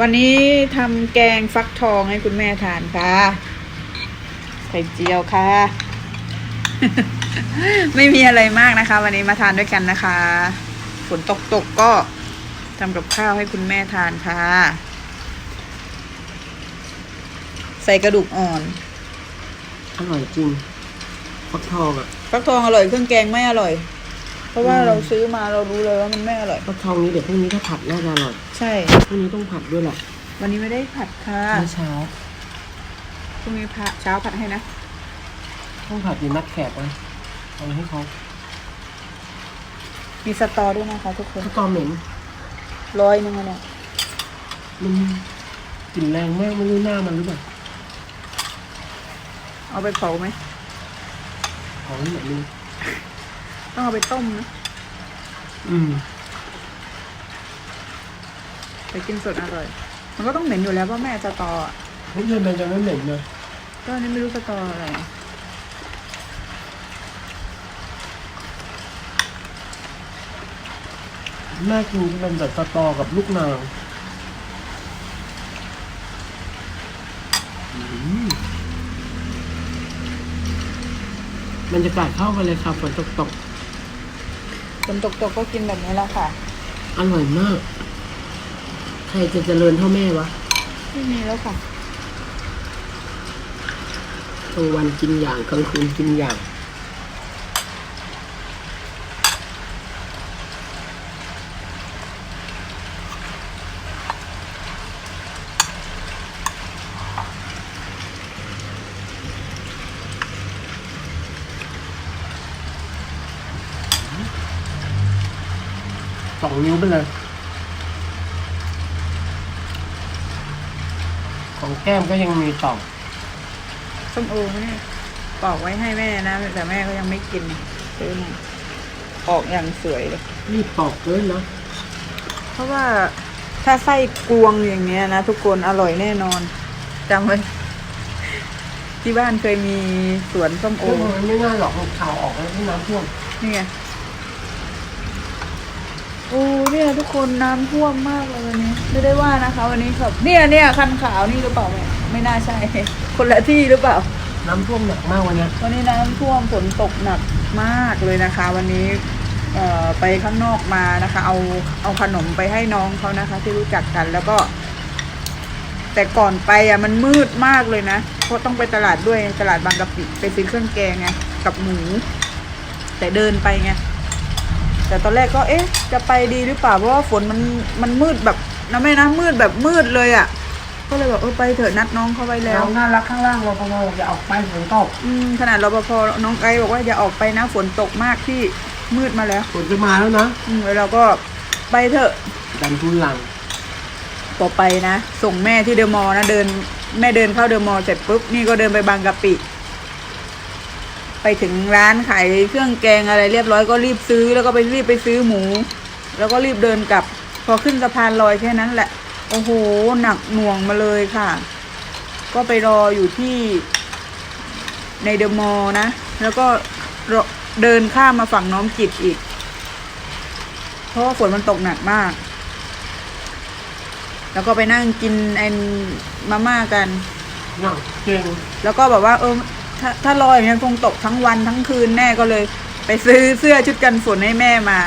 วันนี้ทำแกงฟักทองให้คุณแม่ทานค่ะ ไข่เจียวค่ะ ไม่มีอะไรมากนะคะ วันนี้มาทานด้วยกันนะคะ ฝนตกตกๆก็ทำกับข้าวให้คุณแม่ทานค่ะ ใส่กระดูกอ่อน อร่อยจริงฟักทองอะฟักทองอร่อยเครื่องแกงไม่อร่อย เพราะว่าอืมเราซื้อมาเรารู้เลยว่ามันไม่อร่อย ฟักทองนี้เดี๋ยวพรุ่งนี้ถ้าผัดน่าจะอร่อยใช่ พรุ่งนี้ต้องผัดด้วยแหละวันนี้ไม่ได้ผัดค่ะเมื่อเช้า พรุ่งนี้พระเช้าผัดให้นะ ต้องผัดดีนัดแขกนะเอาให้เขามีสตอด้วยนะคะทุกคนถ้าตอเหม็นร้อยหนึงอะเนี่ยมันกลิ่นแรงมากไม่รู้หน้ามันหรือเปล่าเอาไปเผาไหมของแบบนี้ ต้องเอาไปต้มนะ อืมไปกินสดอร่อย มันก็ต้องเหม็นอยู่แล้วเพราะแม่สตออะไม่ใช่มันจะไม่เหม็นนะก็อันนี้ไม่รู้สตออะไร แม่กินเป็นแบบสตอกับลูกนางอืมบรรยากาศเข้ากันเลยครับฝนตกตก ฝนตกๆก็กินแบบนี้แหละค่ะๆอร่อยมาก ใครจะเจริญเท่าแม่วะไม่มีแล้วค่ะกลางวันกินอย่างกลางคืนกินอย่าง สองนิ้วไปเลย ของแก้มก็ยังมีต่อส้มโอเนี่ยปอกไว้ให้แม่นะ แต่แม่ก็ยังไม่กินซื้อมาออกอย่างสวยเลยรีบปอกเลยนะเพราะว่าถ้าไส้กวงอย่างเนี้ยนะ ทุกคนอร่อยแน่นอนจำไว้ที่บ้านเคยมีสวนส้มโอโอ้ยไม่น่าหรอกข่าวออกแล้วที่น้ำท่วมนี่ไง โอ้เนี่ยทุกคนน้ำท่วมมากเลยวันนี้ไม่ได้ว่านะคะ วันนี้ครับ เนี่ยเนี่ยคันขาวนี่หรือเปล่าแม่ไม่น่าใช่ คนละที่หรือเปล่า น้ำท่วมหนักมากวันเนี้ยวันนี้น้ำท่วมฝนตกหนักมากเลยนะคะ วันนี้เอ่อไปข้างนอกมานะคะ เอาเอาขนมไปให้น้องเขานะคะ ที่รู้จักกันแล้วก็ แต่ก่อนไปอะมันมืดมากเลยนะเพราะต้องไปตลาดด้วยตลาดบางกะปิไปซื้อเครื่องแกงไงกับหมูแต่เดินไปไง แต่ตอนแรกก็เอ๊ะ จะไปดีหรือเปล่าเพราะว่าฝนมันมันมืดแบบนะแม่นะมืดแบบมืดเลยอะ ก็เลยบอกเออไปเถอะนัดน้องเขาไว้แล้ว น้องน่ารักข้างล่างเราพอเราจะออกไปฝนตกอืมขนาดรปภน้องไอซ์บอกว่าอย่าออกไปนะฝนตกมากที่มืดมาแล้วฝนจะมาแล้วนะอืมแล้วเราก็ไปเถอะดันทุนหลังพอไปนะ ส่งแม่ที่เดอะมอลล์นะเดิน แม่เดินเข้าเดอะมอลล์เสร็จปุ๊บนี่ก็เดินไปบางกะปิ ไปถึงร้านขายเครื่องแกงอะไรเรียบร้อยก็รีบซื้อ แล้วก็ไปรีบไปซื้อหมู แล้วก็รีบเดินกลับ พอขึ้นสะพานลอยแค่นั้นแหละ โอ้โห หนักหน่วงมาเลยค่ะ ก็ไปรออยู่ที่ในเดอะมอลล์นะ แล้วก็รอเดินข้ามมาฝั่งน้องจิตอีก เพราะว่าฝนมันตกหนักมาก แล้วก็ไปนั่งกินไอ้มาม่ากันหนังเก่งแล้วก็แบบว่าเออ ถ้าถ้ารออย่างนี้ยคงตกทั้งวันทั้งคืนแน่ก็เลย ไปซื้อเสื้อชุดกันฝนให้แม่มา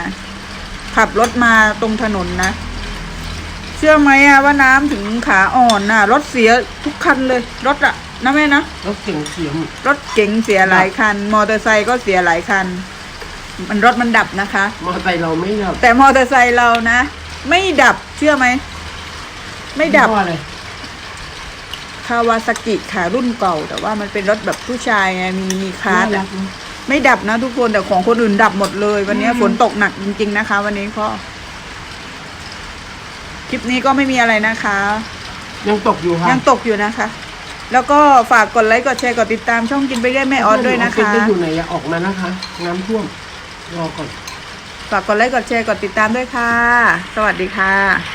ขับรถมาตรงถนนนะ เชื่อไหมอะว่าน้ำถึงขาอ่อนน่ะ รถเสียทุกคันเลย รถอะนะแม่นะ รถเก่งเสียงรถเก๋งเสียหลายคัน มอเตอร์ไซค์ก็เสียหลายคัน มันรถมันดับนะคะ มอเตอร์ไซค์เราไม่ดับ แต่มอเตอร์ไซค์เรานะ ไม่ดับเชื่อไหม ไม่ดับยี่ห้ออะไร คาวาซากิค่ะรุ่นเก่า แต่ว่ามันเป็นรถแบบผู้ชายไงมีมีคาร์ดน่อะกนะไม่ดับนะทุกคนแต่ของคนอื่นดับหมดเลย วันนี้อืมฝนตกหนักจริง ๆนะคะ วันนี้ก็คลิปนี้ก็ไม่มีอะไรนะคะ ยังตกอยู่ค่ะยังตกอยู่นะคะ แล้วก็ฝากกดไลค์กดแชร์กดติดตามช่องกินไปได้แม่ออสด้วยนะเพื่อคะออฟฟิศจะอยู่ไหนอย่าออกมานะคะ น้ำท่วมรอก่อนฝากกดไลค์กดแชร์กดติดตามด้วยค่ะ สวัสดีค่ะ